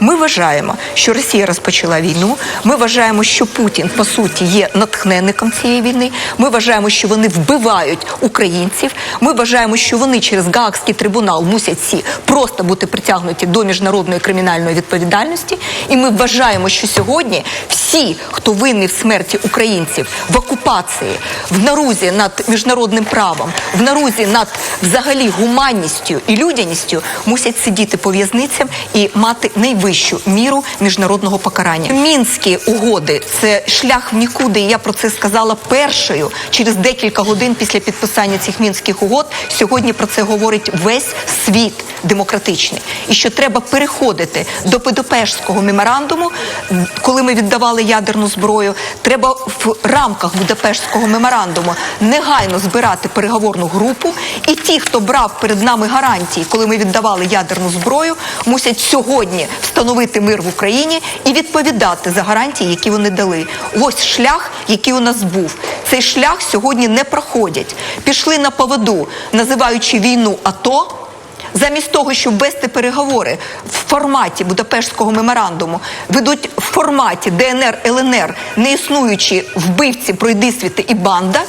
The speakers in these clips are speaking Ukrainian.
Ми вважаємо, що Росія розпочала війну. Ми вважаємо, що Путін по суті є натхненником цієї війни. Ми вважаємо, що вони вбивають українців. Ми вважаємо, що вони через Гаагський трибунал мусять всі просто бути притягнуті до міжнародної кримінальної відповідальності. І ми вважаємо, що сьогодні всі, хто винний в смерті українців в окупації, в нарузі над міжнародним правом, в нарузі над взагалі гуманністю і людяністю, мусять сидіти по в'язницям і мати найвищу міру міжнародного покарання. Мінські угоди це шлях в нікуди. Я про це сказала першою через декілька годин після підписання цих мінських угод. Сьогодні про це говорить весь світ демократичний, і що треба переходити до Будапештського меморандуму, коли ми віддавали ядерну зброю. Треба в рамках Будапештського меморандуму негайно збирати переговорну групу. І ті, хто брав перед нами гарантії, коли ми віддавали ядерну зброю, мусять сьогодні встановити мир в Україні і відповідати за гарантії, які вони дали. Ось шлях, який у нас був. Цей шлях сьогодні не проходять. Пішли на поводу, називаючи війну АТО. Замість того, щоб вести переговори в форматі Будапештського меморандуму, ведуть в форматі ДНР ЛНР, не існуючі вбивці, пройдисвіти і банда.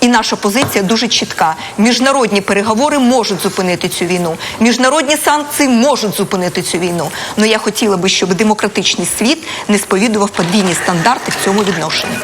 І наша позиція дуже чітка. Міжнародні переговори можуть зупинити цю війну. Міжнародні санкції можуть зупинити цю війну. Але я хотіла би, щоб демократичний світ не сповідував подвійні стандарти в цьому відношенні.